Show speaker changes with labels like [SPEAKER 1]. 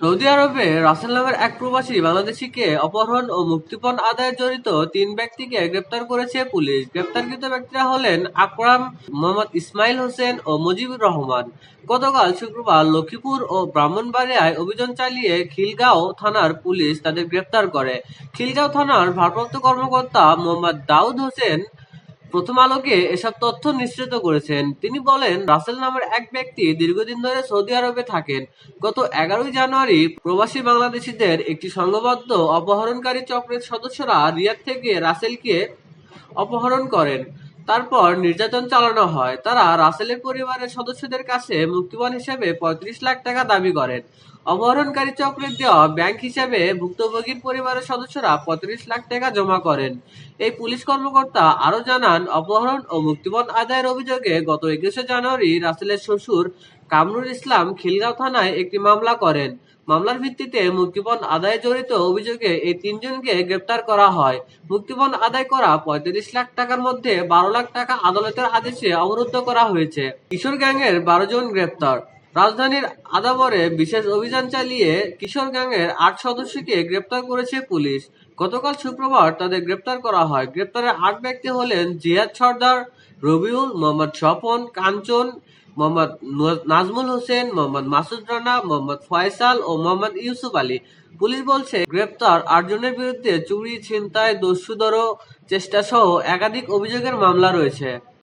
[SPEAKER 1] Saudi আরবে রাসেল নামের এক প্রবাসী বাংলাদেশিকে অপহরণ ও মুক্তিপণ আদায়ে জড়িত তিন ব্যক্তিকে গ্রেপ্তার করেছে পুলিশ। গ্রেপ্তারকৃত ব্যক্তিরা হলেন আকরাম, মোহাম্মদ ইসমাইল হোসেন ও মুজিবুর রহমান। গতকাল শুক্রবার লক্ষ্মীপুর ও ব্রাহ্মণবাড়িয়ায় অভিযান চালিয়ে খিলগাঁও থানার পুলিশ তাদের গ্রেপ্তার করে। খিলগাঁও থানার ভারপ্রাপ্ত কর্মকর্তা মোহাম্মদ দাউদ হোসেন প্রথম আলোকে এসব তথ্য নিশ্চিত করেছেন। তিনি বলেন, রাসেল নামের এক ব্যক্তি দীর্ঘদিন ধরে সৌদি আরবে থাকেন। গত এগারোই জানুয়ারি প্রবাসী বাংলাদেশিদের একটি সংঘবদ্ধ অপহরণকারী চক্রের সদস্যরা রিয়াদ থেকে রাসেলকে অপহরণ করেন। তারপর নির্যাতন চালানো হয়। তারা রাসেলের পরিবারের সদস্যদের কাছে মুক্তিপণ হিসেবে পঁয়ত্রিশ লাখ টাকা দাবি করেন। অপহরণকারী চক্রের দেওয়া ব্যাংক হিসেবে ভুক্তভোগীর পরিবারের সদস্যরা পঁয়ত্রিশ লাখ টাকা জমা করেন। এই পুলিশ কর্মকর্তা আরও জানান, অপহরণ ও মুক্তিপণ আদায়ের অভিযোগে গত একুশে জানুয়ারি রাসেলের শ্বশুর কামরুল ইসলাম খিলগাঁও থানায় একটি মামলা করেন। মামলার ভিত্তিতে মুক্তিপণ আদায়ে জড়িত অভিযোগে এই তিনজনকে গ্রেপ্তার করা হয়। মুক্তিপণ আদায় করা পঁয়ত্রিশ লাখ টাকার মধ্যে বারো লাখ টাকা আদালতের আদেশে অবরুদ্ধ করা হয়েছে। কিশোর গ্যাংয়ের বারো জন গ্রেপ্তার। রাজধানীর আদাবরে বিশেষ অভিযান চালিয়ে কিশোর গ্যাংয়ের আট সদস্যকে গ্রেপ্তার করেছে পুলিশ। গতকাল শুক্রবার তাদের গ্রেপ্তার করা হয়। গ্রেপ্তারের আট ব্যক্তি হলেন জিয়াদ সর্দার, রবিউল, মোহাম্মদ স্বপন, কাঞ্চন, মোহাম্মদ নাজমুল হোসেন, মোহাম্মদ মাসুদ রানা, মোহাম্মদ ফয়সাল ও মোহাম্মদ ইউসুফ আলী। পুলিশ বলছে, গ্রেপ্তার আটজনের বিরুদ্ধে চুরি, ছিনতাই, দস্যুদর চেষ্টা সহ একাধিক অভিযোগের মামলা রয়েছে।